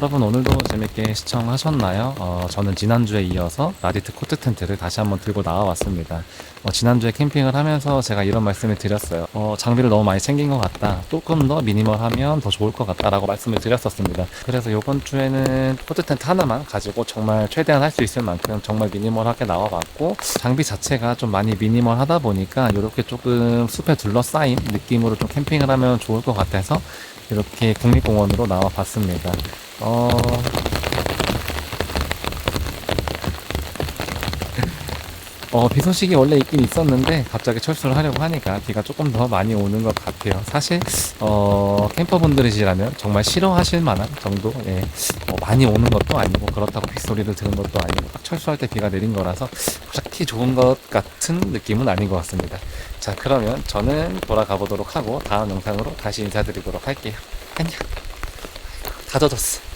여러분 오늘도 재밌게 시청하셨나요? 어, 저는 지난주에 이어서 라디트 코트 텐트를 다시 한번 들고 나와봤습니다. 어, 지난주에 캠핑을 하면서 제가 이런 말씀을 드렸어요. 어, 장비를 너무 많이 챙긴 것 같다. 조금 더 미니멀하면 더 좋을 것 같다라고 말씀을 드렸었습니다. 그래서 이번 주에는 코트 텐트 하나만 가지고 정말 최대한 할 수 있을 만큼 정말 미니멀하게 나와봤고 장비 자체가 좀 많이 미니멀하다 보니까 이렇게 조금 숲에 둘러싸인 느낌으로 좀 캠핑을 하면 좋을 것 같아서 이렇게 국립공원으로 나와 봤습니다. 어... 어, 비 소식이 원래 있긴 있었는데 갑자기 철수를 하려고 하니까 비가 조금 더 많이 오는 것 같아요. 사실 어, 캠퍼분들이시라면 정말 싫어하실 만한 정도 예, 어, 많이 오는 것도 아니고 그렇다고 빗소리를 들은 것도 아니고 딱 철수할 때 비가 내린 거라서 그렇게 좋은 것 같은 느낌은 아닌 것 같습니다. 자 그러면 저는 돌아가 보도록 하고 다음 영상으로 다시 인사드리도록 할게요. 안녕. 다 젖었어.